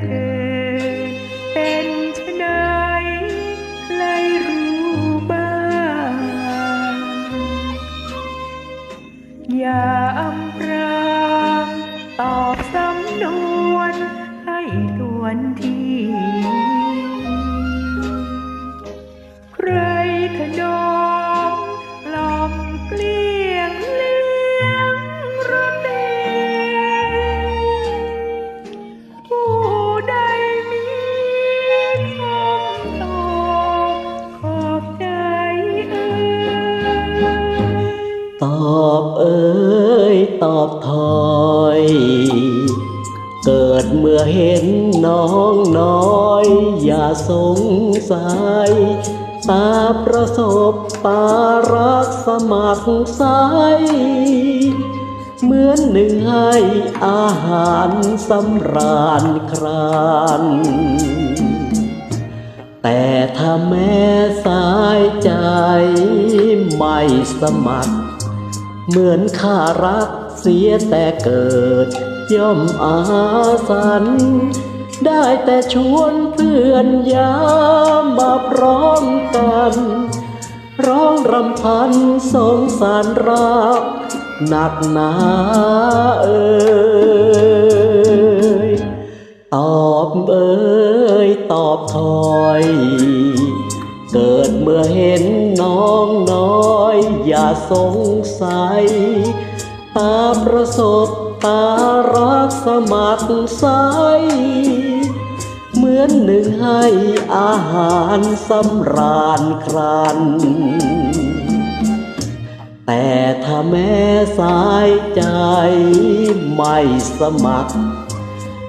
que ตอบเอ้ยตอบถอย เกิดเมื่อเห็นน้องน้อย อย่าสงสัยตาประสบตารักสมัครใสเหมือนหนึ่งให้อาหารสำราญครานแต่ถ้าแม่สายใจไม่สมัคร เหมือนข้ารักเสียแต่เกิด ย่อมอาสัน ได้แต่ชวนเพื่อนยามมาพร้อมกัน ร้องรำพันสงสารรักหนักหนาเอ่ยตอบเอ้ยตอบถอย เกิดเมื่อเห็นน้องน้อยอย่า สงสัย ตาประสบตารักสมัครใสเหมือนหนึ่งให้อาหารสำราญครัน แต่ถ้าแม่สายใจไม่สมัคร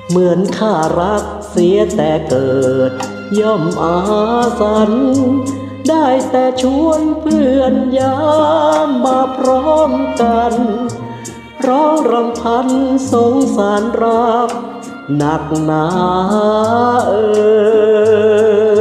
เหมือนข้ารักเสียแต่เกิดย่อมอาสัน ได้แต่ชวนเพื่อนยามมาพร้อมกัน ร้องรำพันสงสารรักหนักหนาเออ